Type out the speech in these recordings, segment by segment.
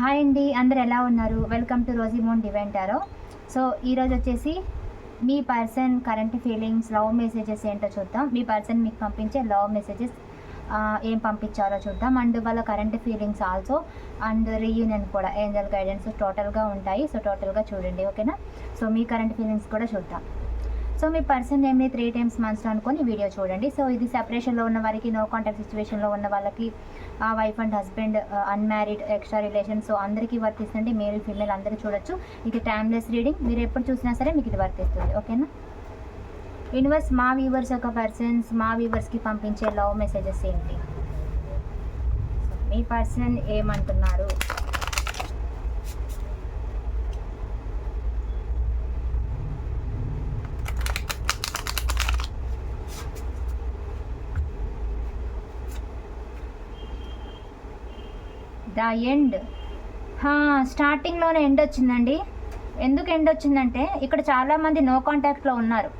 Hi అండి అందరు ఎలా ఉన్నారు? వెల్కమ్ టు రోజీమోన్ డివెంటారో సో ఈరోజు వచ్చేసి మీ person current feelings love messages ఏంటో చూద్దాం. మీ పర్సన్ మీకు పంపించే లవ్ మెసేజెస్ ఏం పంపించారో చూద్దాం. అండ్ వాళ్ళ current feelings also and reunion కూడా ఏంజల్ గైడెన్స్ టోటల్గా ఉంటాయి. సో టోటల్గా చూడండి ఓకేనా సో మీ కరెంట్ ఫీలింగ్స్ కూడా చూద్దాం. సో మీ పర్సన్ నేమ్ని త్రీ టైమ్స్ మంత్స్లో అనుకొని వీడియో చూడండి. సో ఇది సెపరేషన్లో ఉన్న వారికి నో కాంటాక్ట్ సిచ్యువేషన్లో ఉన్న వాళ్ళకి wife and husband unmarried extra relation so అందరికీ వర్తిస్తుంది మేల్ ఫీమేల్ అందరూ చూడొచ్చు. ఇది టైమ్లెస్ రీడింగ్ మీరు ఎప్పుడు చూసినా సరే మీకు ఇది వర్తిస్తుంది. ఓకేనా యూనివర్స్ మా వ్యూవర్స్ యొక్క పర్సన్స్ మా వ్యూవర్స్కి పంపించే లవ్ మెసేజెస్ ఏంటి? మీ పర్సన్ ఏమంటున్నారు? The end. స్టార్టింగ్లోనే ఎండ్ వచ్చిందండి. ఎందుకు ఎండ్ వచ్చిందంటే ఇక్కడ చాలామంది నో కాంటాక్ట్లో ఉన్నారు.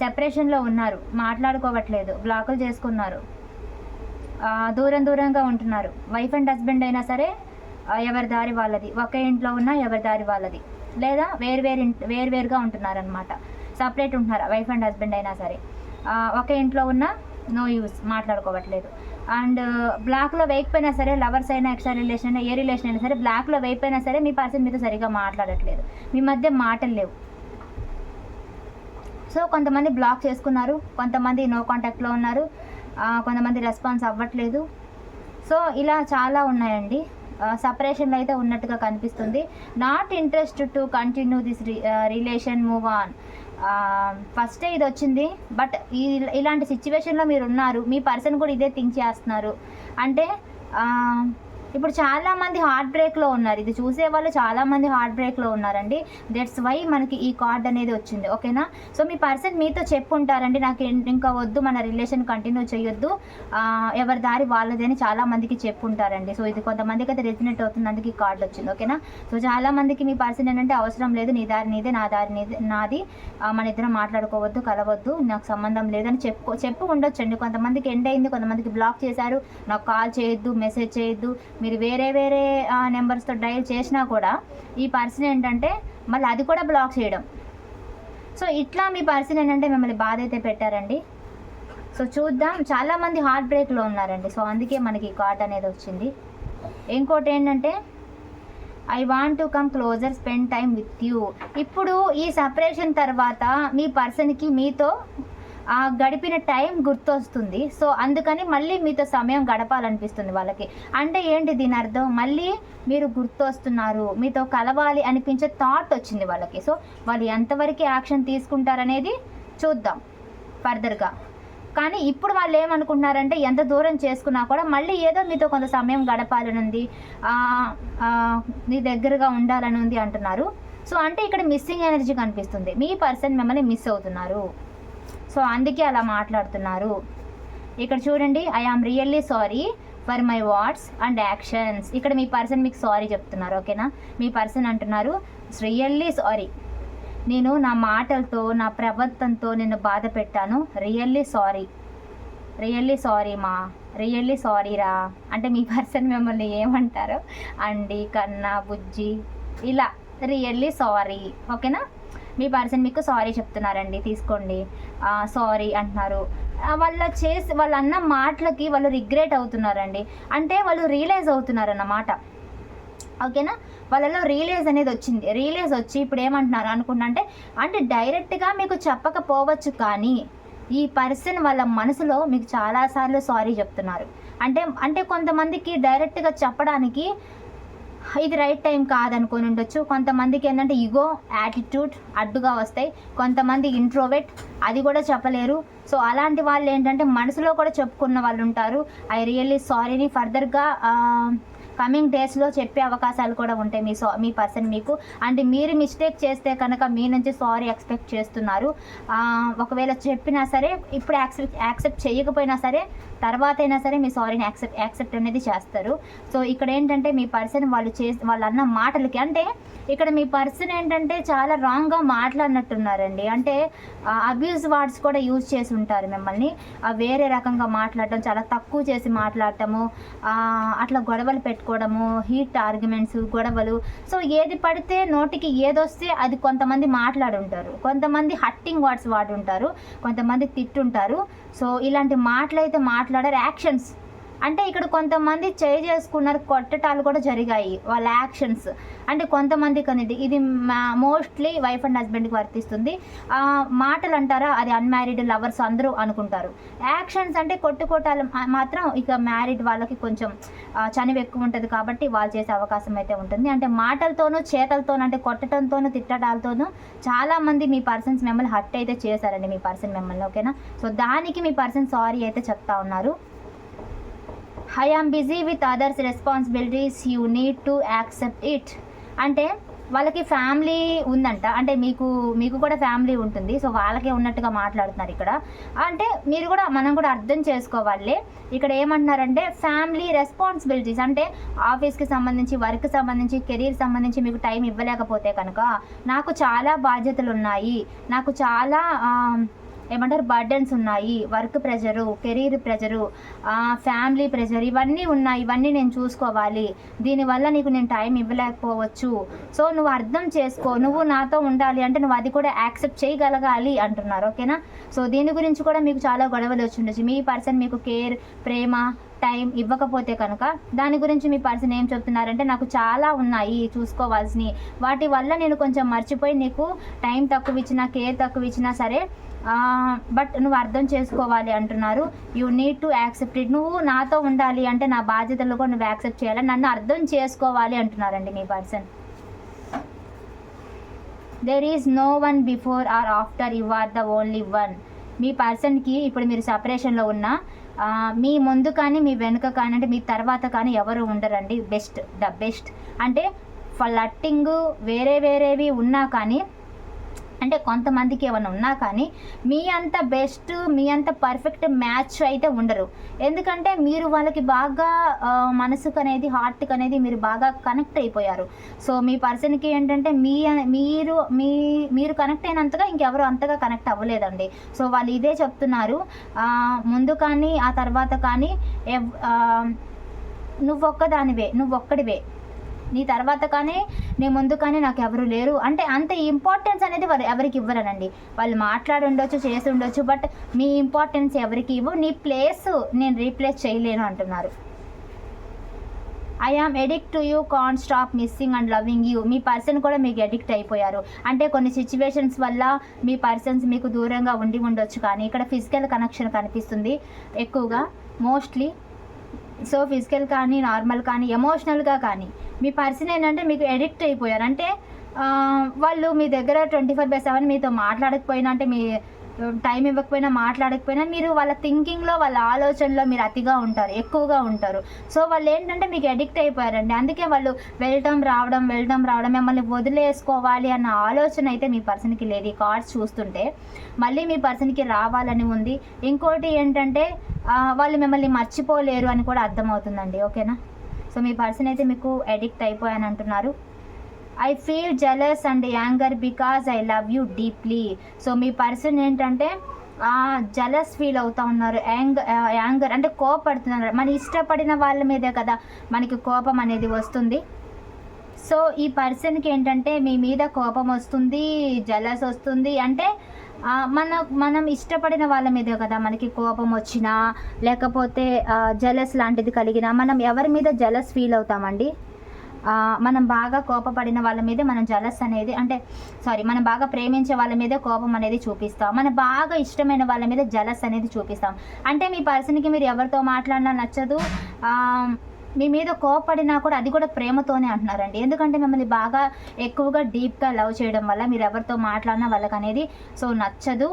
సెపరేషన్లో ఉన్నారు. మాట్లాడుకోవట్లేదు. బ్లాకులు చేసుకున్నారు. దూరం దూరంగా ఉంటున్నారు. వైఫ్ అండ్ హస్బెండ్ అయినా సరే ఎవరి దారి వాళ్ళది. ఒకే ఇంట్లో ఉన్నా ఎవరి దారి వాళ్ళది. లేదా వేరు వేరు వేరు వేరుగా సపరేట్ ఉంటున్నారు వైఫ్ అండ్ హస్బెండ్ అయినా సరే. ఒకే ఇంట్లో ఉన్నా నో యూస్ మాట్లాడుకోవట్లేదు. అండ్ uh, బ్లాక్లో వేయకపోయినా సరే లవర్స్ అయినా ఎక్స్ట్రా రిలేషన్ అయినా ఏ రిలేషన్ అయినా సరే బ్లాక్లో వేయకపోయినా సరే మీ పర్సన్ మీతో సరిగా మాట్లాడట్లేదు. మీ మధ్య మాటలు లేవు. సో కొంతమంది బ్లాక్ చేసుకున్నారు. కొంతమంది నో కాంటాక్ట్లో ఉన్నారు. కొంతమంది రెస్పాన్స్ అవ్వట్లేదు. సో ఇలా చాలా ఉన్నాయండి. సపరేషన్లో అయితే ఉన్నట్టుగా కనిపిస్తుంది. Not interest to continue this relation move on. ఫస్టే ఇది వచ్చింది బట్ ఈ ఇలాంటి సిచ్యువేషన్లో మీరు ఉన్నారు మీ పర్సన్ కూడా ఇదే థింక్ చేస్తున్నారు. అంటే ఇప్పుడు చాలా మంది హార్ట్ బ్రేక్లో ఉన్నారు. ఇది చూసే వాళ్ళు చాలా మంది హార్ట్ బ్రేక్లో ఉన్నారండి. దట్స్ వై మనకి ఈ కార్డ్ అనేది వచ్చింది. ఓకేనా సో మీ పర్సన్ మీతో చెప్పుంటారండి. నాకు ఇంకా వద్దు మన రిలేషన్ కంటిన్యూ చేయొద్దు. ఎవరి దారి వాళ్ళది అని చాలా మందికి చెప్పుంటారండి. సో ఇది కొంతమందికి అయితే రెజినేట్ అవుతుంది అందుకే ఈ కార్డు వచ్చింది. ఓకేనా సో చాలా మందికి మీ పర్సన్ ఏంటంటే అవసరం లేదు. నీ దారి నీదే నా దారి నీదే నాది. మన ఇద్దరం మాట్లాడుకోవద్దు కలవద్దు. నాకు సంబంధం లేదని చెప్పు చెప్పు ఉండొచ్చండి. కొంతమందికి ఎండ్ అయింది కొంతమందికి బ్లాక్ చేశారు. నాకు కాల్ చేయొద్దు మెసేజ్ చేయొద్దు. మీరు వేరే వేరే నెంబర్స్తో డైల్ చేసినా కూడా ఈ పర్సన్ ఏంటంటే మళ్ళీ అది కూడా బ్లాక్ చేయడం. సో ఇట్లా మీ పర్సన్ ఏంటంటే మిమ్మల్ని బాధ అయితే పెట్టారండి. సో చూద్దాం. చాలామంది హార్ట్ బ్రేక్లో ఉన్నారండి. సో అందుకే మనకి కార్డ్ అనేది వచ్చింది. ఇంకోటి ఏంటంటే I want to come closer spend time with you ఇప్పుడు ఈ సపరేషన్ తర్వాత మీ పర్సన్కి మీతో ఆ గడిపిన టైం గుర్తొస్తుంది. సో అందుకని మళ్ళీ మీతో సమయం గడపాలనిపిస్తుంది వాళ్ళకి. అంటే ఏంటి దీని అర్థం? మళ్ళీ మీరు గుర్తొస్తున్నారు మీతో కలవాలి అనిపించే థాట్ వచ్చింది వాళ్ళకి. సో వాళ్ళు ఎంతవరకు యాక్షన్ తీసుకుంటారనేది చూద్దాం ఫర్దర్గా. కానీ ఇప్పుడు వాళ్ళు ఏమనుకుంటున్నారంటే ఎంత దూరం చేసుకున్నా కూడా మళ్ళీ ఏదో మీతో కొంత సమయం గడపాలని ఉంది మీ దగ్గరగా ఉండాలని ఉంది అంటున్నారు. సో అంటే ఇక్కడ మిస్సింగ్ ఎనర్జీ కనిపిస్తుంది. మీ పర్సన్ మిమ్మల్ని మిస్ అవుతున్నారు. సో అందుకే అలా మాట్లాడుతున్నారు. ఇక్కడ చూడండి I am really sorry for my words and actions ఇక్కడ మీ పర్సన్ మీకు సారీ చెప్తున్నారు ఓకేనా మీ పర్సన్ అంటున్నారు రియల్లీ సారీ నేను నా మాటలతో నా ప్రవర్తనతో నిన్ను బాధ పెట్టాను. రియల్లీ సారీ రియల్లీ సారీ మా. రియల్లీ సారీ రా. అంటే మీ పర్సన్ మిమ్మల్ని ఏమంటారు? అండి కన్నా బుజ్జి ఇలా. రియల్లీ సారీ ఓకేనా మీ పర్సన్ మీకు సారీ చెప్తున్నారండి తీసుకోండి. సారీ అంటున్నారు. వాళ్ళ చేసి వాళ్ళు అన్న మాటలకి వాళ్ళు రిగ్రెట్ అవుతున్నారండి. అంటే వాళ్ళు రియలైజ్ అవుతున్నారు అన్నమాట ఓకేనా? వాళ్ళలో రియలైజ్ అనేది వచ్చింది. రియలైజ్ వచ్చి ఇప్పుడు ఏమంటున్నారు అనుకున్నా అంటే అంటే డైరెక్ట్గా మీకు చెప్పకపోవచ్చు కానీ ఈ పర్సన్ వాళ్ళ మనసులో మీకు చాలాసార్లు సారీ చెప్తున్నారు. అంటే అంటే కొంతమందికి డైరెక్ట్గా చెప్పడానికి ఇది రైట్ టైం కాదనుకొని ఉండొచ్చు. కొంతమందికి ఏంటంటే ఇగో యాటిట్యూడ్ అడ్డుగా వస్తాయి. కొంతమంది ఇంట్రోవెట్ అది కూడా చెప్పలేరు. సో అలాంటి వాళ్ళు ఏంటంటే మనసులో కూడా చెప్పుకున్న వాళ్ళు ఉంటారు. ఐ రియల్లీ సారీని ఫర్దర్గా కమింగ్ డేస్లో చెప్పే అవకాశాలు కూడా ఉంటాయి మీ సో మీ పర్సన్ మీకు. అండ్ మీరు మిస్టేక్ చేస్తే కనుక మీ నుంచి సారీ ఎక్స్పెక్ట్ చేస్తున్నారు. ఒకవేళ చెప్పినా సరే ఇప్పుడు యాక్సెప్ట్ యాక్సెప్ట్ చేయకపోయినా సరే తర్వాత అయినా సరే మీ సారీని యాక్సెప్ట్ యాక్సెప్ట్ అనేది చేస్తారు. సో ఇక్కడ ఏంటంటే మీ పర్సన్ వాళ్ళు చే వాళ్ళు అన్న మాటలకి అంటే ఇక్కడ మీ పర్సన్ ఏంటంటే చాలా రాంగ్గా మాట్లాడినట్టున్నారండి. అంటే అబ్యూస్ వర్డ్స్ కూడా యూజ్ చేసి ఉంటారు మిమ్మల్ని. వేరే రకంగా మాట్లాడటం చాలా తక్కువ చేసి మాట్లాడటము అట్లా గొడవలు పెట్టుకో చేసుకోవడము హీట్ ఆర్గ్యుమెంట్స్ గొడవలు. సో ఏది పడితే నోటికి ఏదొస్తే అది కొంతమంది మాట్లాడుంటారు. కొంతమంది హట్టింగ్ వర్డ్స్ వాడుంటారు. కొంతమంది తిట్టుంటారు. సో ఇలాంటి మాటలు అయితే మాట్లాడారు యాక్షన్స్ అంటే ఇక్కడ కొంతమంది చేయి చేసుకున్నారు కొట్టటాలు కూడా జరిగాయి వాళ్ళ యాక్షన్స్ అంటే కొంతమందికి అనేది ఇది మోస్ట్లీ వైఫ్ అండ్ హస్బెండ్కి వర్తిస్తుంది. మాటలు అంటారా అది అన్మ్యారీడ్ లవర్స్ అందరూ అనుకుంటారు. యాక్షన్స్ అంటే కొట్టుకోటాలు మాత్రం ఇక మ్యారీడ్ వాళ్ళకి కొంచెం చనివి ఎక్కువ ఉంటుంది కాబట్టి వాళ్ళు చేసే అవకాశం అయితే ఉంటుంది. అంటే మాటలతోనూ చేతలతోనూ అంటే కొట్టడంతోనూ తిట్టడాలతోనూ చాలామంది మీ పర్సన్స్ మిమ్మల్ని హట్ అయితే చేశారండి మీ పర్సన్ మిమ్మల్ని ఓకేనా సో దానికి మీ పర్సన్ సారీ అయితే చెప్తా ఉన్నారు. I am busy with others responsibilities you need to accept it అంటే వాళ్ళకి ఫ్యామిలీ ఉందంట. అంటే మీకు మీకు కూడా ఫ్యామిలీ ఉంటుంది. సో వాళ్ళకే ఉన్నట్టుగా మాట్లాడుతున్నారు ఇక్కడ. అంటే మీరు కూడా మనం కూడా అర్థం చేసుకోవాలి. ఇక్కడ ఏమంటున్నారంటే ఫ్యామిలీ రెస్పాన్సిబిలిటీస్ అంటే ఆఫీస్కి సంబంధించి వర్క్ సంబంధించి కెరీర్ సంబంధించి మీకు టైం ఇవ్వలేకపోతే కనుక నాకు చాలా బాధ్యతలు ఉన్నాయి. నాకు చాలా ఏమంటారు బర్డన్స్ ఉన్నాయి. Work pressure career pressure family pressure ఇవన్నీ ఉన్నాయి. ఇవన్నీ నేను చూసుకోవాలి. దీనివల్ల నీకు నేను టైం ఇవ్వలేకపోవచ్చు. సో నువ్వు అర్థం చేసుకో. నువ్వు నాతో ఉండాలి అంటే నువ్వు అది కూడా యాక్సెప్ట్ చేయగలగాలి అంటున్నారు. ఓకేనా? సో దీని గురించి కూడా మీకు చాలా గొడవలు వచ్చిండొచ్చు మీ పర్సన్ మీకు కేర్ ప్రేమ టైం ఇవ్వకపోతే కనుక దాని గురించి మీ పర్సన్ ఏం చెప్తున్నారంటే నాకు చాలా ఉన్నాయి చూసుకోవాల్సినవి. వాటి వల్ల నేను కొంచెం మర్చిపోయి నీకు టైం తక్కువ ఇచ్చినా కేర్ తక్కువ ఇచ్చినా సరే బట్ నువ్వు అర్థం చేసుకోవాలి అంటున్నారు. You need to accept it నువ్వు నాతో ఉండాలి అంటే నా బాధ్యతలు కూడా నువ్వు యాక్సెప్ట్ చేయాలి? నన్ను అర్థం చేసుకోవాలి అంటున్నారండి మీ person. There is no one before or after you are the only one మీ పర్సన్కి ఇప్పుడు మీరు సపరేషన్లో ఉన్నా మీ ముందు కానీ మీ వెనుక కానీ అంటే మీ తర్వాత కానీ ఎవరు ఉండరండి. బెస్ట్ ద బెస్ట్ అంటే ఫ్లట్టింగ్ వేరే వేరేవి ఉన్నా కానీ అంటే కొంతమందికి ఏమైనా ఉన్నా కానీ మీ అంత బెస్ట్ మీ అంత పర్ఫెక్ట్ మ్యాచ్ అయితే ఉండరు. ఎందుకంటే మీరు వాళ్ళకి బాగా మనసుకు అనేది హార్ట్కి అనేది మీరు బాగా కనెక్ట్ అయిపోయారు. సో మీ పర్సన్కి ఏంటంటే మీ మీరు మీ మీరు కనెక్ట్ అయినంతగా ఇంకెవరు అంతగా కనెక్ట్ అవ్వలేదండి. సో వాళ్ళు ఇదే చెప్తున్నారు. ముందు కానీ ఆ తర్వాత కానీ ఎవ్- ఆ, నువ్వొక్కదానివే నువ్వొక్కడివే. నీ తర్వాత కానీ నీ ముందు కానీ నాకు ఎవరు లేరు. అంటే అంత ఇంపార్టెన్స్ అనేది వారు ఎవరికి ఇవ్వరనండి. వాళ్ళు మాట్లాడి ఉండొచ్చు చేసి ఉండొచ్చు బట్ మీ ఇంపార్టెన్స్ ఎవరికి ఇవ్వు నీ ప్లేస్ నేను రీప్లేస్ చేయలేను అంటున్నారు. I am addict to you can stop missing and loving you me person కూడా మీకు ఎడిక్ట్ అయిపోయారు. అంటే కొన్ని సిచ్యువేషన్స్ వల్ల మీ పర్సన్స్ మీకు దూరంగా ఉండి ఉండొచ్చు కానీ ఇక్కడ ఫిజికల్ కనెక్షన్ కనిపిస్తుంది ఎక్కువగా. మోస్ట్లీ సో ఫిజికల్ కానీ నార్మల్ కానీ ఎమోషనల్గా కానీ. మీ పర్సన్ ఏంటంటే మీకు ఎడిక్ట్ అయిపోయారు. అంటే వాళ్ళు మీ దగ్గర ట్వంటీ ఫోర్ బై సెవెన్ మీతో మాట్లాడకపోయినా అంటే మీ టైం ఇవ్వకపోయినా మాట్లాడకపోయినా మీరు వాళ్ళ థింకింగ్లో వాళ్ళ ఆలోచనలో మీరు అతిగా ఉంటారు ఎక్కువగా ఉంటారు. సో వాళ్ళు ఏంటంటే మీకు ఎడిక్ట్ అయిపోయారండి. అందుకే వాళ్ళు వెళ్ళటం రావడం వెళ్ళటం రావడం మిమ్మల్ని వదిలేసుకోవాలి అన్న ఆలోచన అయితే మీ పర్సన్కి లేదు. ఈ కార్డ్స్ చూస్తుంటే మళ్ళీ మీ పర్సన్కి రావాలని ఉంది. ఇంకోటి ఏంటంటే వాళ్ళు మిమ్మల్ని మర్చిపోలేరు అని కూడా అర్థమవుతుందండి. ఓకేనా? సో మీ పర్సన్ అయితే మీకు ఎడిక్ట్ అయిపోయాను అంటున్నారు. I feel jealous and anger because I love you deeply. So me person ఏంటంటే జలస్ ఫీల్ అవుతూ ఉన్నారు. యాంగ్ యాంగర్ అంటే కోపడుతున్నారు. మన ఇష్టపడిన వాళ్ళ మీదే కదా మనకి కోపం అనేది వస్తుంది. సో ఈ పర్సన్కి ఏంటంటే మీ మీద కోపం వస్తుంది జలస్ వస్తుంది. అంటే మన మనం ఇష్టపడిన వాళ్ళ మీదే కదా మనకి కోపం వచ్చినా లేకపోతే జలస్ లాంటిది కలిగినా మనం ఎవరి మీద జలస్ ఫీల్ అవుతామండి? మనం బాగా కోపపడిన వాళ్ళ మీదే మనం జలస్ అనేది అంటే సారీ మనం బాగా ప్రేమించే వాళ్ళ మీదే కోపం అనేది చూపిస్తాం. మన బాగా ఇష్టమైన వాళ్ళ మీద జలస్ అనేది చూపిస్తాం. అంటే మీ పర్సన్కి మీరు ఎవరితో మాట్లాడినా నచ్చదు. మీ మీద కోపడినా కూడా అది కూడా ప్రేమతోనే అంటున్నారండి. ఎందుకంటే మిమ్మల్ని బాగా ఎక్కువగా డీప్గా లవ్ చేయడం వల్ల మీరు ఎవరితో మాట్లాడినా వాళ్ళకి అనేది సో నచ్చదు.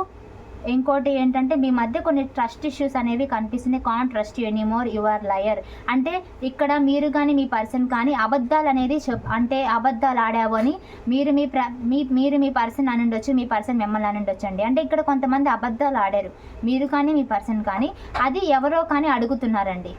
ఇంకోటి ఏంటంటే మీ మధ్య కొన్ని ట్రస్ట్ ఇష్యూస్ అనేవి కనిపిస్తున్నాయి. Can trust anymore you're liar. అంటే ఇక్కడ మీరు కానీ మీ పర్సన్ కానీ అబద్ధాలు అనేది చెప్ అంటే అబద్ధాలు ఆడావు అని మీరు మీ ప్ర మీ మీరు మీ పర్సన్ అని ఉండొచ్చు మీ పర్సన్ మిమ్మల్ని అని ఉండొచ్చు అండి. అంటే ఇక్కడ కొంతమంది అబద్ధాలు ఆడారు. మీరు కానీ మీ పర్సన్ కానీ అది ఎవరో కానీ అడుగుతున్నారండి.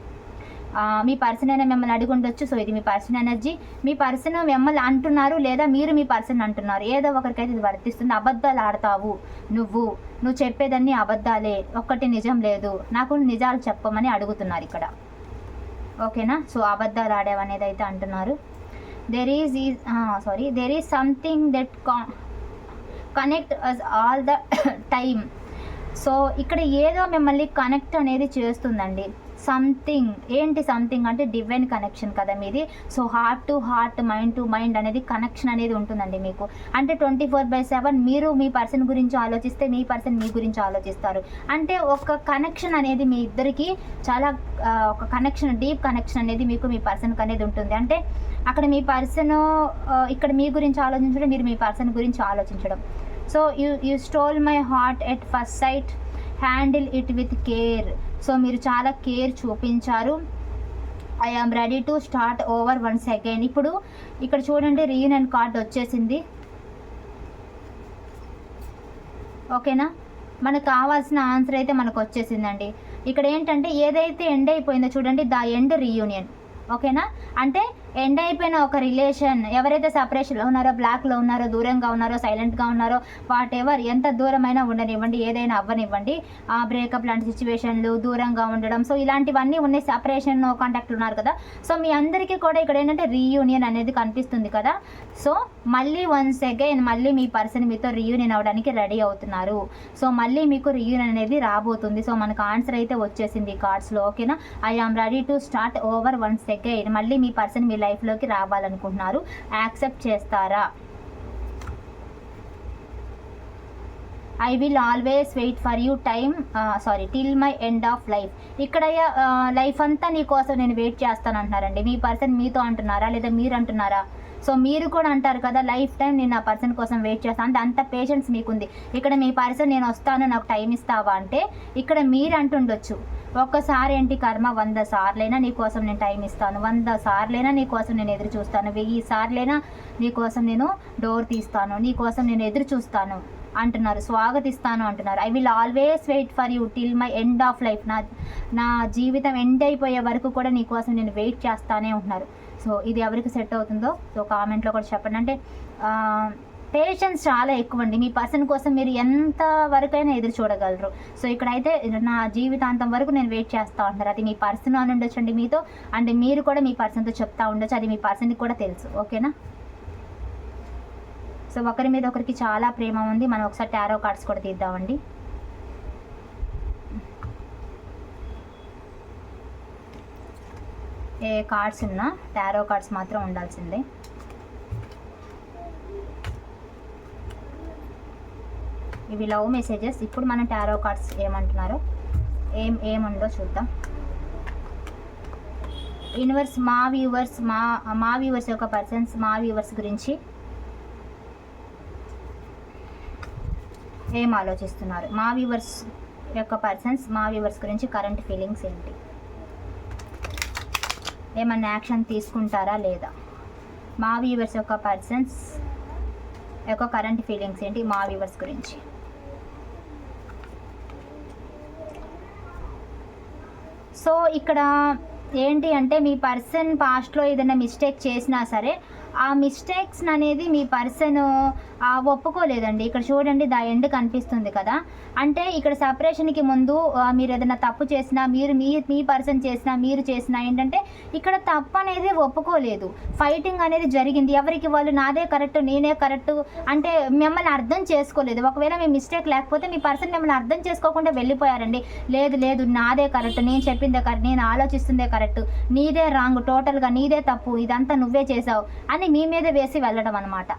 మీ పర్సన్ అయినా మిమ్మల్ని అడిగి ఉండొచ్చు. సో ఇది మీ పర్సన్ ఎనర్జీ. మీ పర్సన్ మిమ్మల్ని అంటున్నారు లేదా మీరు మీ పర్సన్ అంటున్నారు. ఏదో ఒకరికైతే ఇది వర్తిస్తుంది. అబద్ధాలు ఆడతావు నువ్వు. నువ్వు చెప్పేదన్నీ అబద్ధాలే. ఒక్కటి నిజం లేదు. నాకు నిజాలు చెప్పమని అడుగుతున్నారు ఇక్కడ. ఓకేనా? సో అబద్ధాలు ఆడేవనేది అయితే అంటున్నారు. దెర్ ఈజ్ ఈ sorry there is something that connect us all the time so ఇక్కడ ఏదో మిమ్మల్ని కనెక్ట్ అనేది చేస్తుందండి. సంథింగ్ ఏంటి సంథింగ్ అంటే డివైన్ కనెక్షన్ కదా మీది. So heart to heart mind to mind అనేది కనెక్షన్ అనేది ఉంటుందండి మీకు. అంటే ట్వంటీ ఫోర్ బై సెవెన్ మీరు మీ పర్సన్ గురించి ఆలోచిస్తే మీ పర్సన్ మీ గురించి ఆలోచిస్తారు. అంటే ఒక కనెక్షన్ అనేది మీ ఇద్దరికి చాలా ఒక కనెక్షన్ డీప్ కనెక్షన్ అనేది మీకు మీ పర్సన్కి అనేది ఉంటుంది. అంటే అక్కడ మీ పర్సన్ ఇక్కడ మీ గురించి ఆలోచించడం మీరు మీ పర్సన్ గురించి ఆలోచించడం. So you you stole my heart at first sight handle it with care so మీరు చాలా కేర్ చూపించారు. I am ready to start over one second ఇప్పుడు ఇక్కడ చూడండి రీయూనియన్ కార్డ్ వచ్చేసింది. ఓకేనా మనకు కావాల్సిన ఆన్సర్ అయితే మనకు వచ్చేసిందండి. ఇక్కడ ఏంటంటే ఏదైతే ఎండ్ అయిపోయిందో చూడండి ద ఎండ్ రీయూనియన్ ఓకేనా అంటే ఎండ్ అయిపోయిన ఒక రిలేషన్ ఎవరైతే సపరేషన్లో ఉన్నారో బ్లాక్లో ఉన్నారో దూరంగా ఉన్నారో సైలెంట్గా ఉన్నారో వాట్ ఎవర్ ఎంత దూరమైనా ఉండనివ్వండి ఏదైనా అవ్వనివ్వండి ఆ బ్రేకప్ లాంటి సిచ్యువేషన్లు దూరంగా ఉండడం. సో ఇలాంటివన్నీ ఉన్నాయి. సపరేషన్ కాంటాక్ట్ ఉన్నారు కదా. సో మీ అందరికీ కూడా ఇక్కడ ఏంటంటే రీయూనియన్ అనేది కనిపిస్తుంది కదా. సో మళ్ళీ వన్స్ అగైన్ మళ్ళీ మీ పర్సన్ మీతో రీయూనియన్ అవ్వడానికి రెడీ అవుతున్నారు. సో మళ్ళీ మీకు రీయూనియన్ అనేది రాబోతుంది. సో మనకు ఆన్సర్ అయితే వచ్చేసింది కార్డ్స్లో ఓకేనా I am ready to start over once again మళ్ళీ మీ పర్సన్ మీ లైఫ్లోకి రావాలనుకుంటున్నారు. యాక్సెప్ట్ చేస్తారా? I will always wait for you time sorry till my end of life ఇక్కడ లైఫ్ అంతా నీ కోసం నేను వెయిట్ చేస్తాను అంటున్నారండి మీ పర్సన్ మీతో అంటున్నారా? లేదా మీరు అంటున్నారా? సో మీరు కూడా అంటారు కదా లైఫ్ టైం నేను ఆ పర్సన్ కోసం వెయిట్ చేస్తాను అంటే అంత పేషెన్స్ మీకుంది. ఇక్కడ మీ పర్సన్ నేను వస్తాను నాకు టైం ఇస్తావా అంటే ఇక్కడ మీరు అంటుండొచ్చు. ఒక్కసారి ఏంటి కర్మ? వంద సార్లైనా నీ కోసం నేను టైం ఇస్తాను. వంద సార్లైనా నీ కోసం నేను ఎదురు చూస్తాను. వెయ్యి సార్లైనా నీ కోసం నేను డోర్ తీస్తాను. నీ కోసం నేను ఎదురు చూస్తాను అంటున్నారు. స్వాగతిస్తాను అంటున్నారు. I will always wait for you till my end of life నా నా జీవితం ఎండ్ అయిపోయే వరకు కూడా నీ కోసం నేను వెయిట్ చేస్తానే ఉంటున్నారు. సో ఇది ఎవరికి సెట్ అవుతుందో? సో కామెంట్లో కూడా చెప్పండి. అంటే పేషెన్స్ చాలా ఎక్కువ అండి మీ పర్సన్ కోసం మీరు ఎంత వరకైనా ఎదురు చూడగలరు. సో ఇక్కడైతే నా జీవితాంతం వరకు నేను వెయిట్ చేస్తూ ఉంటారు అది మీ పర్సన్ అని ఉండొచ్చు అండి మీతో. అండ్ మీరు కూడా మీ పర్సన్తో చెప్తా ఉండొచ్చు. అది మీ పర్సన్కి కూడా తెలుసు. ఓకేనా సో ఒకరి మీద ఒకరికి చాలా ప్రేమ ఉంది. మనం ఒకసారి టారో కార్డ్స్ కూడా తీద్దామండి. ఏ కార్డ్స్ ఉన్నా టారో కార్డ్స్ మాత్రం ఉండాల్సిందే. ఇవి లవ్ మెసేజెస్. ఇప్పుడు మన టారో కార్డ్స్ ఏమంటున్నారో? ఏం ఏముందో చూద్దాం. యూనివర్స్ మా వ్యూవర్స్ మా మా వ్యూవర్స్ యొక్క పర్సన్స్ మా వ్యూవర్స్ గురించి ఏం ఆలోచిస్తున్నారు? మా వ్యూవర్స్ యొక్క పర్సన్స్ మా వ్యూవర్స్ గురించి కరెంట్ ఫీలింగ్స్ ఏంటి? ఏమన్నా యాక్షన్ తీసుకుంటారా లేదా? మా వ్యూవర్స్ యొక్క పర్సన్స్ యొక్క కరెంట్ ఫీలింగ్స్ ఏంటి? మా వ్యూవర్స్ గురించి. సో ఇక్కడ ఏంటి అంటే మీ పర్సన్ పాస్ట్లో ఏదైనా మిస్టేక్ చేసినా సరే ఆ మిస్టేక్స్ అనేది మీ పర్సన్ ఒప్పుకోలేదండి. ఇక్కడ చూడండి దా ఎండ్ కనిపిస్తుంది కదా. అంటే ఇక్కడ సపరేషన్కి ముందు మీరు ఏదైనా తప్పు చేసినా మీరు మీ మీ పర్సన్ చేసినా మీరు చేసినా ఏంటంటే ఇక్కడ తప్పు అనేది ఒప్పుకోలేదు. ఫైటింగ్ అనేది జరిగింది. ఎవరికి వాళ్ళు నాదే కరెక్ట్ నేనే కరెక్ట్ అంటే మిమ్మల్ని అర్థం చేసుకోలేదు. ఒకవేళ మీ మిస్టేక్ లేకపోతే మీ పర్సన్ మిమ్మల్ని అర్థం చేసుకోకుండా వెళ్ళిపోయారండి. లేదు లేదు నాదే కరెక్ట్ నేను చెప్పిందే కరెక్ట్ నేను ఆలోచిస్తుందే కరెక్ట్ నీదే రాంగ్ టోటల్గా నీదే తప్పు ఇదంతా నువ్వే చేసావు అని మీ మీద వేసి వెళ్ళడం అనమాట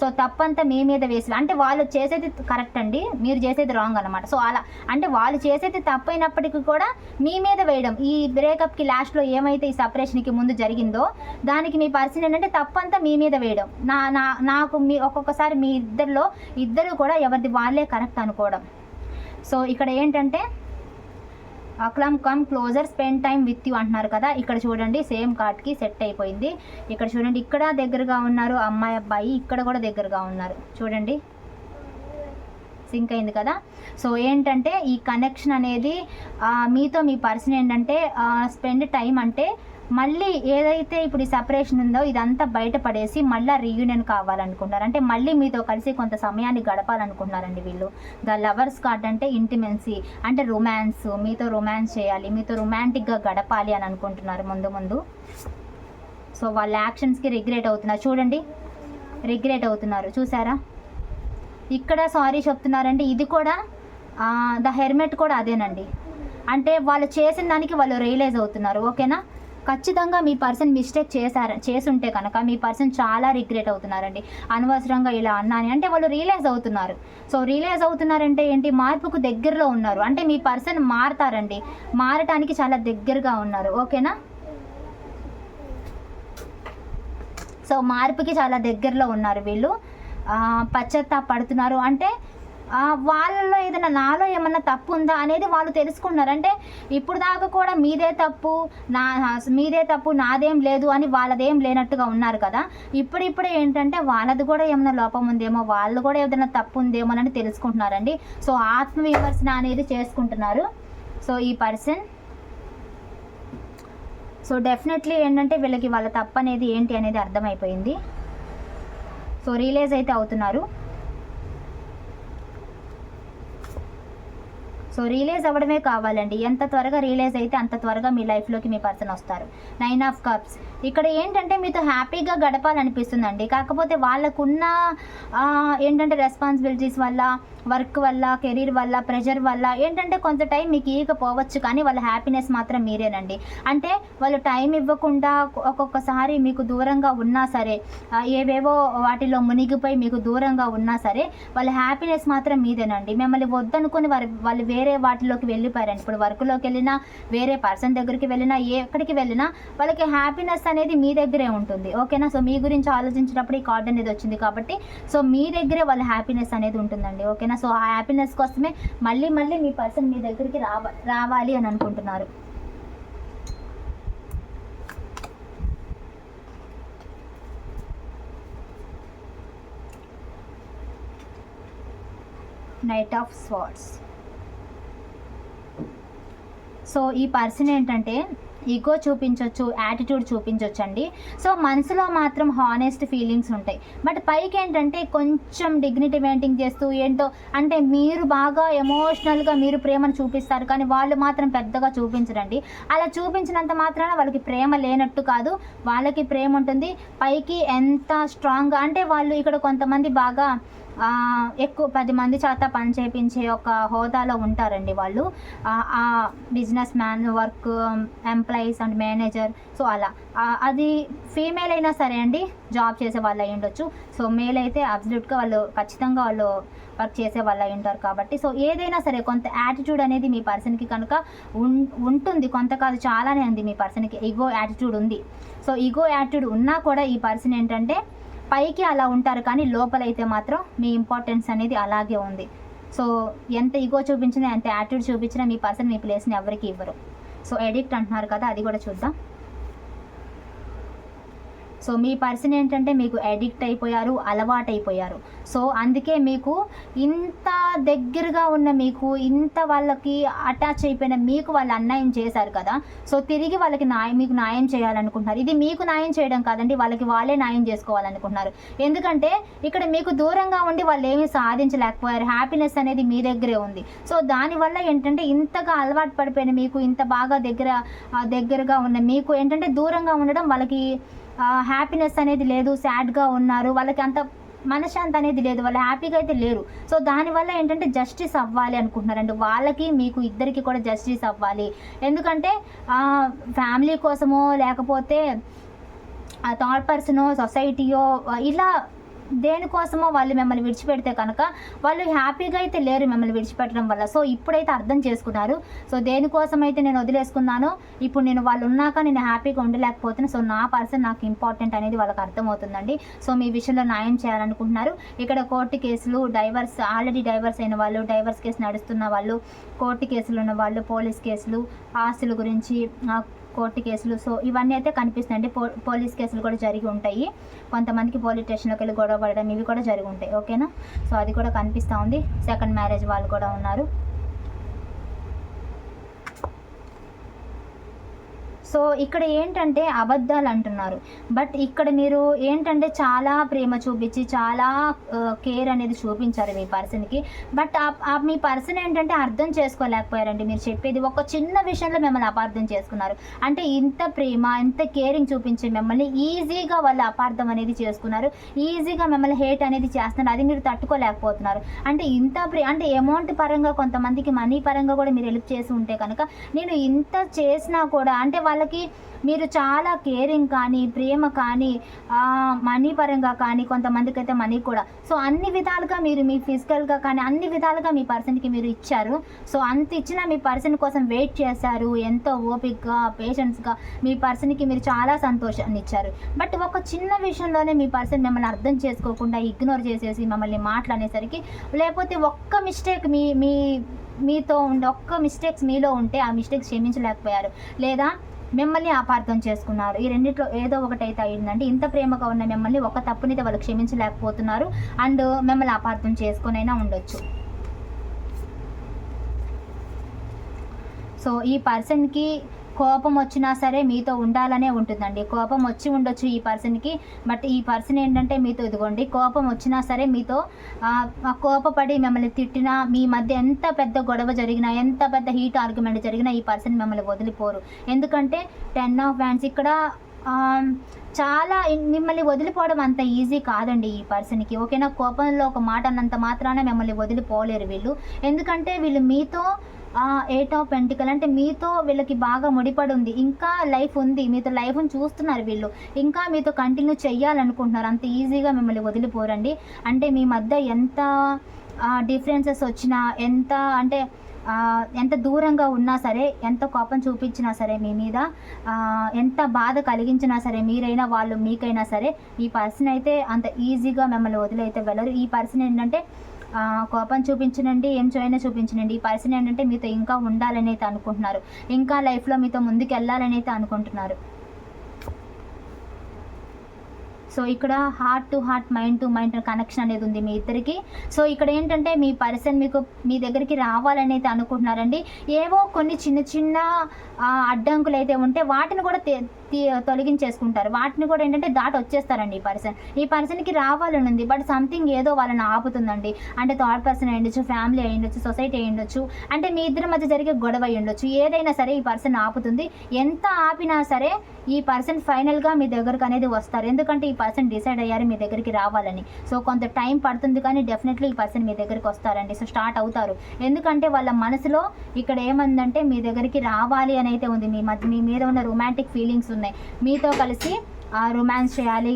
సో తప్పంతా మీ మీద వేసి అంటే వాళ్ళు చేసేది కరెక్ట్ అండి. మీరు చేసేది రాంగ్ అనమాట సో అలా అంటే వాళ్ళు చేసేది తప్పైనప్పటికీ కూడా మీ మీద వేయడం. ఈ బ్రేకప్కి లాస్ట్లో ఏమైతే ఈ సపరేషన్కి ముందు జరిగిందో దానికి మీ పర్సన్ ఏంటంటే తప్పంతా మీ మీద వేయడం. నా నా నాకు మీ ఒక్కొక్కసారి మీ ఇద్దరిలో ఇద్దరు కూడా ఎవరిది వాళ్ళే కరెక్ట్ అనుకోవడం. సో ఇక్కడ ఏంటంటే అక్లమ్ come closer spend time with you అంటున్నారు కదా. ఇక్కడ చూడండి సేమ్ కార్డ్కి సెట్ అయిపోయింది. ఇక్కడ చూడండి ఇక్కడ దగ్గరగా ఉన్నారు అమ్మాయి అబ్బాయి ఇక్కడ కూడా దగ్గరగా ఉన్నారు. చూడండి. సింక్ అయింది కదా. సో ఏంటంటే ఈ కనెక్షన్ అనేది మీతో మీ పర్సన్ ఏంటంటే స్పెండ్ టైం అంటే మళ్ళీ ఏదైతే ఇప్పుడు ఈ సపరేషన్ ఉందో ఇదంతా బయటపడేసి మళ్ళీ రీయూనియన్ కావాలనుకుంటున్నారు. అంటే మళ్ళీ మీతో కలిసి కొంత సమయాన్ని గడపాలనుకున్నారండి వీళ్ళు. ద లవర్స్ కార్డ్ అంటే ఇంటిమెన్సీ అంటే రొమాన్స్ మీతో రొమాన్స్ చేయాలి మీతో రొమాంటిక్గా గడపాలి అని అనుకుంటున్నారు ముందు ముందు. సో వాళ్ళ యాక్షన్స్కి రిగ్రెట్ అవుతున్నారు. చూడండి రిగ్రెట్ అవుతున్నారు. చూసారా? ఇక్కడ సారీ చెప్తున్నారంటే ఇది కూడా ద హెర్మెట్ కూడా అదేనండి. అంటే వాళ్ళు చేసిన దానికి వాళ్ళు రియలైజ్ అవుతున్నారు. ఓకేనా? ఖచ్చితంగా మీ పర్సన్ మిస్టేక్ చేశారు చేసుంటే కనుక మీ పర్సన్ చాలా రిగ్రెట్ అవుతున్నారండి. అనవసరంగా ఇలా అన్నాని అంటే వాళ్ళు రియలైజ్ అవుతున్నారు. సో రియలైజ్ అవుతున్నారంటే ఏంటి? మార్పుకు దగ్గరలో ఉన్నారు. అంటే మీ పర్సన్ మారతారండి. మారటానికి చాలా దగ్గరగా ఉన్నారు. ఓకేనా? సో మార్పుకి చాలా దగ్గరలో ఉన్నారు వీళ్ళు. పశ్చాత్తాపడుతున్నారు. అంటే వాళ్ళలో ఏదైనా నాలో ఏమన్నా తప్పు ఉందా అనేది వాళ్ళు తెలుసుకున్నారు. అంటే ఇప్పుడు దాకా కూడా మీదే తప్పు నా మీదే తప్పు నాదేం లేదు అని వాళ్ళదేం లేనట్టుగా ఉన్నారు కదా. ఇప్పుడిప్పుడే ఏంటంటే వాళ్ళది కూడా ఏమైనా లోపం ఉందేమో వాళ్ళు కూడా ఏదైనా తప్పు ఉందేమో అని తెలుసుకుంటున్నారండి. సో ఆత్మ విమర్శన అనేది చేసుకుంటున్నారు. సో ఈ పర్సన్. సో డెఫినెట్లీ ఏంటంటే వీళ్ళకి వాళ్ళ తప్పు అనేది ఏంటి అనేది అర్థమైపోయింది. సో రియలైజ్ అయితే అవుతున్నారు. సో రిలీజ్ అవ్వడమే కావాలండి. ఎంత త్వరగా రిలీజ్ అయితే అంత త్వరగా మీ లైఫ్లోకి మీ పర్సన్ వస్తారు. Nine of cups. ఇక్కడ ఏంటంటే మీతో హ్యాపీగా గడపాలనిపిస్తుందండి. కాకపోతే వాళ్ళకున్న ఏంటంటే రెస్పాన్సిబిలిటీస్ వల్ల వర్క్ వల్ల కెరీర్ వల్ల ప్రెషర్ వల్ల ఏంటంటే కొంత టైం మీకు ఇవ్వకపోవచ్చు కానీ వాళ్ళ హ్యాపీనెస్ మాత్రం మీరేనండి. అంటే వాళ్ళు టైం ఇవ్వకుండా ఒక్కొక్కసారి మీకు దూరంగా ఉన్నా సరే ఏవేవో వాటిలో మునిగిపోయి మీకు దూరంగా ఉన్నా సరే వాళ్ళ హ్యాపీనెస్ మాత్రం మీదేనండి. మిమ్మల్ని వద్దనుకొని వారు వాళ్ళు వేరే వాటిలోకి వెళ్ళిపోయారండి. ఇప్పుడు వర్క్లోకి వెళ్ళినా వేరే పర్సన్ దగ్గరికి వెళ్ళినా ఎక్కడికి వెళ్ళినా వాళ్ళకి హ్యాపీనెస్ అనేది మీ దగ్గరే ఉంటుంది. ఓకేనా? సో మీ గురించి ఆలోచించినప్పుడు ఈ కార్డ్ అనేది వచ్చింది కాబట్టి సో మీ దగ్గరే వాళ్ళ హ్యాపీనెస్ అనేది ఉంటుందండి. ఓకేనా? సో ఆ హ్యాపీనెస్ కోసమే మళ్ళీ మళ్ళీ మీ పర్సన్ మీ దగ్గరికి రావ రావాలి అని అనుకుంటున్నారు. నైట్ ఆఫ్ స్వార్డ్స్ సో ఈ పర్సన్ ఏంటంటే ఈగో చూపించవచ్చు యాటిట్యూడ్ చూపించవచ్చు అండి సో మనసులో మాత్రం హానెస్ట్ ఫీలింగ్స్ ఉంటాయి. బట్ పైకి ఏంటంటే కొంచెం డిగ్నిటీ మెయింటైన్ చేస్తూ ఏంటో అంటే మీరు బాగా ఎమోషనల్గా మీరు ప్రేమను చూపిస్తారు కానీ వాళ్ళు మాత్రం పెద్దగా చూపించరండి. అలా చూపించినంత మాత్రాన వాళ్ళకి ప్రేమ లేనట్టు కాదు. వాళ్ళకి ప్రేమ ఉంటుంది. పైకి ఎంత స్ట్రాంగ్గా అంటే వాళ్ళు ఇక్కడ కొంతమంది బాగా ఎక్కువ పది మంది చేత పని చేపించే ఒక హోదాలో ఉంటారండి వాళ్ళు. ఆ, businessman work employees and manager so అలా. అది ఫీమేల్ అయినా సరే అండి జాబ్ చేసే వాళ్ళు అయి ఉండొచ్చు. సో మేల్ అయితే అబ్సల్యూట్గా వాళ్ళు ఖచ్చితంగా వాళ్ళు వర్క్ చేసే వాళ్ళు అయి ఉంటారు కాబట్టి. సో ఏదైనా సరే కొంత యాటిట్యూడ్ అనేది మీ పర్సన్కి కనుక ఉం ఉంటుంది. కొంత కాదు చాలానే ఉంది మీ పర్సన్కి ఈగో యాటిట్యూడ్ ఉంది. సో ఈగో యాటిట్యూడ్ ఉన్నా కూడా ఈ పర్సన్ ఏంటంటే పైకి అలా ఉంటారు కానీ లోపలైతే మాత్రం మీ ఇంపార్టెన్స్ అనేది అలాగే ఉంది. సో ఎంత ఈగో చూపించినా ఎంత యాటిట్యూడ్ చూపించినా మీ పర్సన్ మీ ప్లేస్ని ఎవరికి ఇవ్వరు. సో ఎడిక్ట్ అంటున్నారు కదా అది కూడా చూద్దాం. సో మీ పర్సన్ ఏంటంటే మీకు అడిక్ట్ అయిపోయారు అలవాటు అయిపోయారు సో అందుకే మీకు ఇంత దగ్గరగా ఉన్న మీకు ఇంత వాళ్ళకి అటాచ్ అయిపోయిన మీకు వాళ్ళు అన్యాయం చేశారు కదా సో తిరిగి వాళ్ళకి న్యాయం మీకు న్యాయం చేయాలనుకుంటున్నారు. ఇది మీకు న్యాయం చేయడం కాదండి వాళ్ళకి వాళ్ళే న్యాయం చేసుకోవాలనుకుంటున్నారు. ఎందుకంటే ఇక్కడ మీకు దూరంగా ఉండి వాళ్ళు ఏమీ సాధించలేకపోయారు. హ్యాపీనెస్ అనేది మీ దగ్గరే ఉంది. సో దానివల్ల ఏంటంటే ఇంతగా అలవాటు పడిపోయిన మీకు ఇంత బాగా దగ్గర దగ్గరగా ఉన్న మీకు ఏంటంటే దూరంగా ఉండడం వాళ్ళకి హ్యాపీనెస్ అనేది లేదు సాడ్గా ఉన్నారు వాళ్ళకి అంత మనశ్శాంతి అనేది లేదు వాళ్ళు హ్యాపీగా అయితే లేరు. సో దానివల్ల ఏంటంటే జస్టిస్ అవ్వాలి అనుకుంటున్నారండి. వాళ్ళకి మీకు ఇద్దరికి కూడా జస్టిస్ అవ్వాలి. ఎందుకంటే ఫ్యామిలీ కోసమో లేకపోతే ఆ థర్డ్ పర్సనో సొసైటీయో ఇలా దేనికోసమో వాళ్ళు మిమ్మల్ని విడిచిపెడితే కనుక వాళ్ళు హ్యాపీగా అయితే లేరు మిమ్మల్ని విడిచిపెట్టడం వల్ల. సో ఇప్పుడైతే అర్థం చేసుకున్నారు. సో దేనికోసం అయితే నేను వదిలేసుకున్నాను ఇప్పుడు నేను వాళ్ళు ఉన్నాక నేను హ్యాపీగా ఉండలేకపోతున్నాను సో నా పర్సన్ నాకు ఇంపార్టెంట్ అనేది వాళ్ళకి అర్థమవుతుందండి. సో మీ విషయంలో న్యాయం చేయాలనుకుంటున్నారు. ఇక్కడ కోర్టు కేసులు డైవర్స్ ఆల్రెడీ డైవర్స్ అయిన వాళ్ళు డైవర్స్ కేసు నడుస్తున్న వాళ్ళు కోర్టు కేసులు ఉన్న వాళ్ళు పోలీస్ కేసులు ఆస్తుల గురించి కోర్టు కేసులు. సో ఇవన్నీ అయితే కనిపిస్తాయండి పో పోలీస్ కేసులు కూడా జరిగి ఉంటాయి. కొంతమందికి పోలీస్ స్టేషన్లోకి వెళ్ళి గొడవ పడడం ఇవి కూడా జరిగి ఉంటాయి. ఓకేనా? సో అది కూడా కనిపిస్తూ ఉంది. సెకండ్ మ్యారేజ్ వాళ్ళు కూడా ఉన్నారు. సో ఇక్కడ ఏంటంటే అబద్ధాలు అంటున్నారు. బట్ ఇక్కడ మీరు ఏంటంటే చాలా ప్రేమ చూపించి చాలా కేర్ అనేది చూపించారు మీ పర్సన్కి బట్ ఆ మీ పర్సన్ ఏంటంటే అర్థం చేసుకోలేకపోయారండి. మీరు చెప్పేది ఒక చిన్న విషయంలో మిమ్మల్ని అపార్థం చేసుకున్నారు. అంటే ఇంత ప్రేమ ఇంత కేరింగ్ చూపించే మిమ్మల్ని ఈజీగా వాళ్ళు అపార్థం అనేది చేసుకున్నారు. ఈజీగా మిమ్మల్ని హేట్ అనేది చేస్తున్నారు. అది మీరు తట్టుకోలేకపోతున్నారు. అంటే ఇంత ప్రే అంటే అమౌంట్ పరంగా కొంతమందికి మనీ పరంగా కూడా మీరు హెల్ప్ చేసి ఉంటే కనుక నేను ఇంత చేసినా కూడా అంటే వాళ్ళకి మీరు చాలా కేరింగ్ కానీ ప్రేమ కానీ మనీ పరంగా కానీ కొంతమందికి అయితే మనీ కూడా. సో అన్ని విధాలుగా మీరు మీ ఫిజికల్గా కానీ అన్ని విధాలుగా మీ పర్సన్కి మీరు ఇచ్చారు. సో అంత ఇచ్చిన మీ పర్సన్ కోసం వెయిట్ చేశారు. ఎంతో ఓపిక్గా పేషెన్స్గా మీ పర్సన్కి మీరు చాలా సంతోషాన్ని ఇచ్చారు. బట్ ఒక చిన్న విషయంలోనే మీ పర్సన్ మిమ్మల్ని అర్థం చేసుకోకుండా ఇగ్నోర్ చేసేసి మమ్మల్ని మాట్లాడేసరికి లేకపోతే ఒక్క మిస్టేక్ మీ మీ మీతో ఉండే ఒక్క మిస్టేక్స్ మీలో ఉంటే ఆ మిస్టేక్స్ క్షమించలేకపోయారు. లేదా మిమ్మల్ని అపార్థం చేసుకున్నారు. ఈ రెండిట్లో ఏదో ఒకటి అయితే అయిందంటే ఇంత ప్రేమగా ఉన్న మిమ్మల్ని ఒక తప్పునైతే వాళ్ళు క్షమించలేకపోతున్నారు. అండ్ మిమ్మల్ని అపార్థం చేసుకునైనా ఉండొచ్చు. సో ఈ పర్సన్కి కోపం వచ్చినా సరే మీతో ఉండాలనే ఉంటుందండి. కోపం వచ్చి ఉండొచ్చు ఈ పర్సన్కి బట్ ఈ పర్సన్ ఏంటంటే మీతో ఇదిగోండి కోపం వచ్చినా సరే మీతో కోపపడి మిమ్మల్ని తిట్టినా మీ మధ్య ఎంత పెద్ద గొడవ జరిగినా ఎంత పెద్ద హీట్ ఆర్గ్యుమెంట్ జరిగినా ఈ పర్సన్ మిమ్మల్ని వదిలిపోరు. ఎందుకంటే టెన్ ఆఫ్ హ్యాండ్స్ ఇక్కడ చాలా మిమ్మల్ని వదిలిపోవడం అంత ఈజీ కాదండి ఈ పర్సన్కి ఓకేనా? కోపంలో ఒక మాట అన్నంత మాత్రాన మిమ్మల్ని వదిలిపోలేరు వీళ్ళు. ఎందుకంటే వీళ్ళు మీతో ఎయిట్ ఆఫ్ పెంటికల్ అంటే మీతో వీళ్ళకి బాగా ముడిపడి ఉంది ఇంకా లైఫ్ ఉంది. మీతో లైఫ్ని చూస్తున్నారు వీళ్ళు. ఇంకా మీతో కంటిన్యూ చెయ్యాలనుకుంటున్నారు. అంత ఈజీగా మిమ్మల్ని వదిలిపోరండి. అంటే మీ మధ్య ఎంత డిఫరెన్సెస్ వచ్చినా ఎంత అంటే ఎంత దూరంగా ఉన్నా సరే ఎంత కోపం చూపించినా సరే మీ మీద ఎంత బాధ కలిగించినా సరే మీరైనా వాళ్ళు మీకైనా సరే ఈ పర్సన్ అయితే అంత ఈజీగా మిమ్మల్ని వదిలైతే వెళ్ళరు ఈ పర్సన్ ఏంటంటే కోపం చూపించనండి ఏం చేయనా చూపించనండి. ఈ పర్సన్ ఏంటంటే మీతో ఇంకా ఉండాలని అయితే అనుకుంటున్నారు. ఇంకా లైఫ్లో మీతో ముందుకు వెళ్ళాలని అయితే అనుకుంటున్నారు. సో ఇక్కడ heart to heart mind to mind connection అనేది ఉంది మీ ఇద్దరికి. సో ఇక్కడ ఏంటంటే మీ పర్సన్ మీకు మీ దగ్గరికి రావాలని అయితే అనుకుంటున్నారండి. ఏవో కొన్ని చిన్న చిన్న అడ్డంకులు అయితే ఉంటే వాటిని కూడా తొలగించేసుకుంటారు. వాటిని కూడా ఏంటంటే దాటి వచ్చేస్తారండి ఈ పర్సన్. ఈ పర్సన్కి రావాలని ఉంది బట్ సంథింగ్ ఏదో వాళ్ళని ఆపుతుందండి. అంటే థర్డ్ పర్సన్ అయ్యుండొచ్చు ఫ్యామిలీ అయ్యిండొచ్చు సొసైటీ అయ్యిండొచ్చు అంటే మీ ఇద్దరి మధ్య జరిగే గొడవ అయ్యుండొచ్చు. ఏదైనా సరే ఈ పర్సన్ ఆపుతుంది. ఎంత ఆపినా సరే ఈ పర్సన్ ఫైనల్గా మీ దగ్గరకు అనేది వస్తారు. ఎందుకంటే ఈ పర్సన్ డిసైడ్ అయ్యారు మీ దగ్గరికి రావాలని. సో కొంత టైం పడుతుంది కానీ డెఫినెట్లీ ఈ పర్సన్ మీ దగ్గరికి వస్తారండి. సో స్టార్ట్ అవుతారు. ఎందుకంటే వాళ్ళ మనసులో ఇక్కడ ఏమందంటే మీ దగ్గరికి రావాలి అని అయితే ఉంది. మీ మధ్య మీ మీద ఉన్న రొమాంటిక్ ఫీలింగ్స్ ఉన్నాయి మీతో కలిసి రొమాన్స్ చేయాలి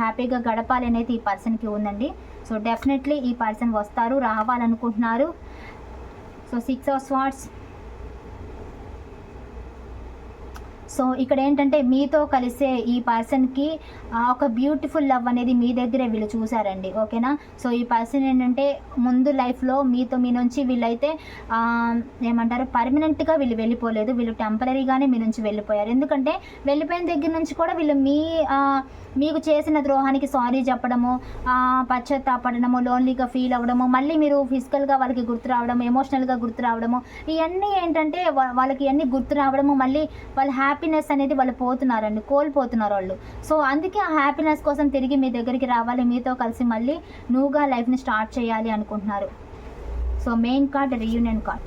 హ్యాపీగా గడపాలి అనేది ఈ పర్సన్కి ఉందండి. సో డెఫినెట్లీ ఈ పర్సన్ వస్తారు రావాలనుకుంటున్నారు. So six of swords so ఇక్కడ ఏంటంటే మీతో కలిసే ఈ పర్సన్కి ఒక బ్యూటిఫుల్ లవ్ అనేది మీ దగ్గరే వీళ్ళు చూసారండి ఓకేనా? సో ఈ పర్సన్ ఏంటంటే ముందు లైఫ్లో మీతో మీ నుంచి వీళ్ళైతే ఏమంటారు పర్మనెంట్గా వీళ్ళు వెళ్ళిపోలేదు. వీళ్ళు టెంపరీగానే మీ నుంచి వెళ్ళిపోయారు. ఎందుకంటే వెళ్ళిపోయిన దగ్గర నుంచి కూడా వీళ్ళు మీ మీకు చేసిన ద్రోహానికి సారీ చెప్పడము పశ్చాత్తాపడము లోన్లీగా ఫీల్ అవ్వడము మళ్ళీ మీరు ఫిజికల్గా వాళ్ళకి గుర్తు రావడం ఎమోషనల్గా గుర్తు రావడము ఇవన్నీ ఏంటంటే వాళ్ళకి ఇవన్నీ గుర్తు రావడము మళ్ళీ వాళ్ళు హ్యాపీ హ్యాపీనెస్ అనేది వాళ్ళు పోతున్నారండి కోల్పోతున్నారు వాళ్ళు. సో అందుకే ఆ హ్యాపీనెస్ కోసం తిరిగి మీ దగ్గరికి రావాలి మీతో కలిసి మళ్ళీ నువ్వుగా లైఫ్ని స్టార్ట్ చేయాలి అనుకుంటున్నారు. So main card reunion card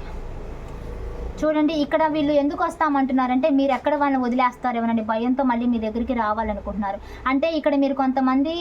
చూడండి ఇక్కడ వీళ్ళు ఎందుకు వస్తామంటున్నారంటే మీరు ఎక్కడ వాళ్ళని వదిలేస్తారు ఏమనండి భయంతో మళ్ళీ మీ దగ్గరికి రావాలనుకుంటున్నారు. అంటే ఇక్కడ మీరు కొంతమంది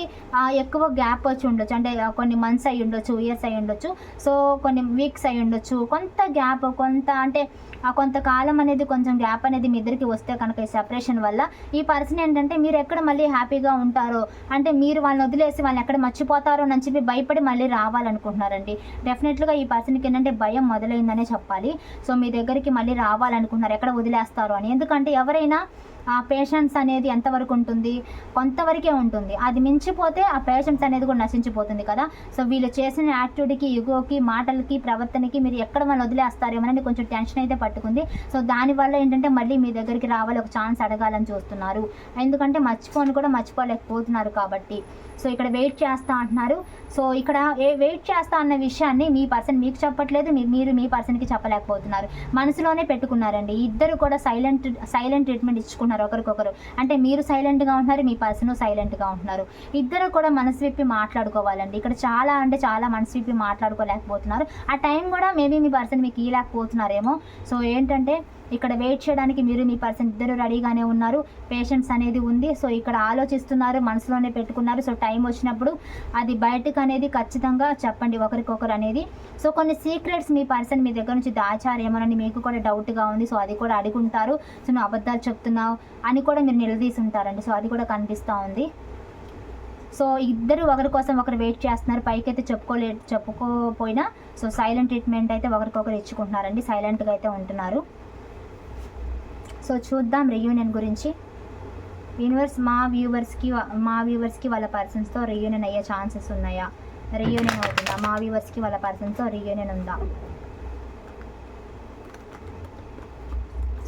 ఎక్కువ గ్యాప్ వచ్చి ఉండొచ్చు. అంటే కొన్ని మంత్స్ అయి ఉండొచ్చు ఇయర్స్ అయి ఉండొచ్చు. సో కొన్ని వీక్స్ అయి ఉండొచ్చు. కొంత గ్యాప్ కొంత అంటే ఆ కొంతకాలం అనేది కొంచెం గ్యాప్ అనేది మీ ఇద్దరికి వస్తే కనుక ఈ సెపరేషన్ వల్ల ఈ పర్సన్ ఏంటంటే మీరు ఎక్కడ మళ్ళీ హ్యాపీగా ఉంటారో అంటే మీరు వాళ్ళని వదిలేసి వాళ్ళని ఎక్కడ మర్చిపోతారో అని చెప్పి భయపడి మళ్ళీ రావాలనుకుంటున్నారండి. డెఫినెట్గా ఈ పర్సన్కి ఏంటంటే భయం మొదలైందనే చెప్పాలి. సో మీ దగ్గరికి మళ్ళీ రావాలనుకుంటున్నారు. ఎక్కడ వదిలేస్తారు అని. ఎందుకంటే ఎవరైనా ఆ పేషెన్స్ అనేది ఎంతవరకు ఉంటుంది? కొంతవరకే ఉంటుంది. అది మించిపోతే ఆ పేషెన్స్ అనేది కూడా నశించిపోతుంది కదా. సో వీళ్ళు చేసిన యాక్టివిటీకి యుగోకి మాటలకి ప్రవర్తనకి మీరు ఎక్కడ వాళ్ళు వదిలేస్తారేమోనని కొంచెం టెన్షన్ అయితే పట్టుకుంది. సో దానివల్ల ఏంటంటే మళ్ళీ మీ దగ్గరికి రావాలి ఒక ఛాన్స్ అడగాలని చూస్తున్నారు. ఎందుకంటే మర్చిపోని కూడా మర్చిపోలేకపోతున్నారు కాబట్టి. సో ఇక్కడ వెయిట్ చేస్తా అంటున్నారు. సో ఇక్కడ ఏ వెయిట్ చేస్తా అన్న విషయాన్ని మీ పర్సన్ మీకు చెప్పట్లేదు మీ- మీరు మీ పర్సన్కి చెప్పలేకపోతున్నారు. మనసులోనే పెట్టుకున్నారండి. ఇద్దరు కూడా సైలెంట్ సైలెంట్ ట్రీట్మెంట్ ఇచ్చుకున్నారు ఒకరికొకరు. అంటే మీరు సైలెంట్గా ఉంటున్నారు మీ పర్సన్ సైలెంట్గా ఉంటున్నారు ఇద్దరు కూడా మనసు విప్పి మాట్లాడుకోవాలండి. ఇక్కడ చాలా అంటే చాలా మనసు విప్పి మాట్లాడుకోలేకపోతున్నారు. ఆ టైం కూడా మేబీ మీ పర్సన్ మీకు ఇవ్వలేకపోతున్నారేమో సో ఏంటంటే ఇక్కడ వెయిట్ చేయడానికి మీరు మీ పర్సన్ ఇద్దరు రెడీగానే ఉన్నారు. పేషెన్స్ అనేది ఉంది. సో ఇక్కడ ఆలోచిస్తున్నారు మనసులోనే పెట్టుకున్నారు. సో టైం వచ్చినప్పుడు అది బయటకు అనేది ఖచ్చితంగా చెప్పండి ఒకరికొకరు అనేది. సో కొన్ని సీక్రెట్స్ మీ పర్సన్ మీ దగ్గర నుంచి దాచారేమోనని మీకు కూడా డౌట్గా ఉంది. సో అది కూడా అడుగుంటారు. సో నువ్వు అబద్ధాలు చెప్తున్నావు అని కూడా మీరు నిలదీసి ఉంటారండి సో అది కూడా కనిపిస్తూ ఉంది. సో ఇద్దరు ఒకరి కోసం ఒకరు వెయిట్ చేస్తున్నారు. పైకి అయితే చెప్పుకోలే చెప్పుకోపోయినా సో సైలెంట్ ట్రీట్మెంట్ అయితే ఒకరికొకరు ఇచ్చుకుంటున్నారండి. సైలెంట్గా అయితే ఉంటున్నారు. సో చూద్దాం రియూనియన్ గురించి. యూనివర్స్ మా వ్యూవర్స్కి మా వ్యూవర్స్కి వాళ్ళ పర్సన్స్తో రియూనియన్ అయ్యే ఛాన్సెస్ ఉన్నాయా? రియూనియన్ అవుతుందా? మా వ్యూవర్స్కి వాళ్ళ పర్సన్స్తో రియూనియన్ ఉందా?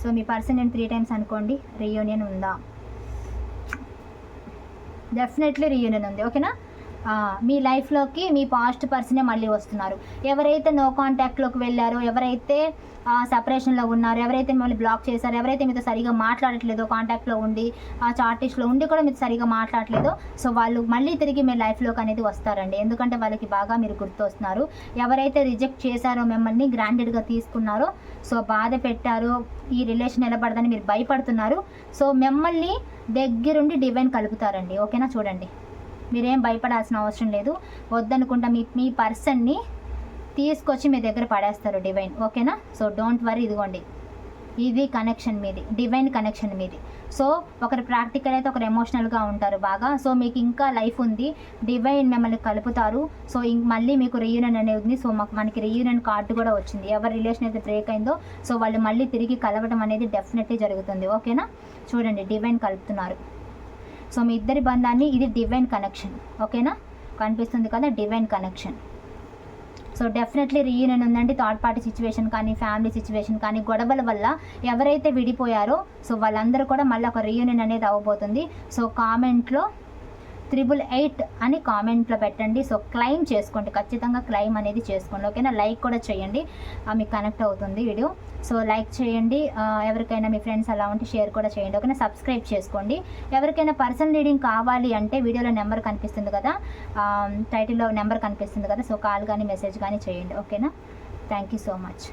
సో మీ పర్సన్ నేను త్రీ టైమ్స్ అనుకోండి రియూనియన్ ఉందా? డెఫినెట్లీ రీయూనియన్ ఉంది ఓకేనా? మీ లైఫ్లోకి మీ పాస్ట్ పర్సనే మళ్ళీ వస్తున్నారు. ఎవరైతే నో కాంటాక్ట్లోకి వెళ్ళారో ఎవరైతే సపరేషన్లో ఉన్నారు ఎవరైతే మిమ్మల్ని బ్లాక్ చేశారో ఎవరైతే మీతో సరిగా మాట్లాడట్లేదో కాంటాక్ట్లో ఉండి ఆ చార్టిస్ట్లో ఉండి కూడా మీతో సరిగా మాట్లాడట్లేదో సో వాళ్ళు మళ్ళీ తిరిగి మీ లైఫ్లోకి అనేది వస్తారండి. ఎందుకంటే వాళ్ళకి బాగా మీరు గుర్తొస్తున్నారు. ఎవరైతే రిజెక్ట్ చేశారో మిమ్మల్ని గ్రాండెడ్గా తీసుకున్నారో సో బాధ పెట్టారో ఈ రిలేషన్ నిలబడదని మీరు భయపడుతున్నారు సో మిమ్మల్ని దగ్గరుండి డివైన్ కలుపుతారండి. ఓకేనా చూడండి. మీరేం భయపడాల్సిన అవసరం లేదు. వద్దనుకుంటా మీ మీ పర్సన్ని తీసుకొచ్చి మీ దగ్గర పడేస్తారు డివైన్. ఓకేనా? సో డోంట్ వరీ ఇదిగోండి. ఇది కనెక్షన్ మీది డివైన్ కనెక్షన్ మీది. సో ఒకరు ప్రాక్టికల్ అయితే ఒకరు ఎమోషనల్గా ఉంటారు బాగా. సో మీకు ఇంకా లైఫ్ ఉంది. డివైన్ మిమ్మల్ని కలుపుతారు. సో ఇంక మళ్ళీ మీకు రీయూనియన్ అనేది ఉంది. సో మాకు మనకి రీయూనియన్ కార్డు కూడా వచ్చింది. ఎవరి రిలేషన్ అయితే బ్రేక్ అయిందో సో వాళ్ళు మళ్ళీ తిరిగి కలవడం అనేది డెఫినెట్లీ జరుగుతుంది. ఓకేనా? చూడండి డివైన్ కలుపుతున్నారు. సో మీ ఇద్దరి బంధాన్ని ఇది డివైన్ కనెక్షన్ ఓకేనా? కనిపిస్తుంది కదా divine connection so definitely reunion ఉందండి. థర్డ్ పార్టీ సిచ్యువేషన్ కానీ ఫ్యామిలీ సిచ్యువేషన్ కానీ గొడవల వల్ల ఎవరైతే విడిపోయారో సో వాళ్ళందరూ కూడా మళ్ళీ ఒక రీయూనియన్ అనేది అవ్వబోతుంది సో కామెంట్లో త్రిబుల్ ఎయిట్ అని కామెంట్లో పెట్టండి. సో క్లైమ్ చేసుకోండి. ఖచ్చితంగా క్లైమ్ అనేది చేసుకోండి. ఓకేనా? లైక్ కూడా చేయండి. మీకు కనెక్ట్ అవుతుంది వీడియో. సో లైక్ చేయండి. ఎవరికైనా మీ ఫ్రెండ్స్ అలా ఉంటే షేర్ కూడా చేయండి. ఓకేనా? సబ్స్క్రైబ్ చేసుకోండి. ఎవరికైనా పర్సనల్ రీడింగ్ కావాలి అంటే వీడియోలో నెంబర్ కనిపిస్తుంది కదా? టైటిల్లో నెంబర్ కనిపిస్తుంది కదా? సో కాల్ కానీ మెసేజ్ కానీ చేయండి. ఓకేనా? Thank you so much.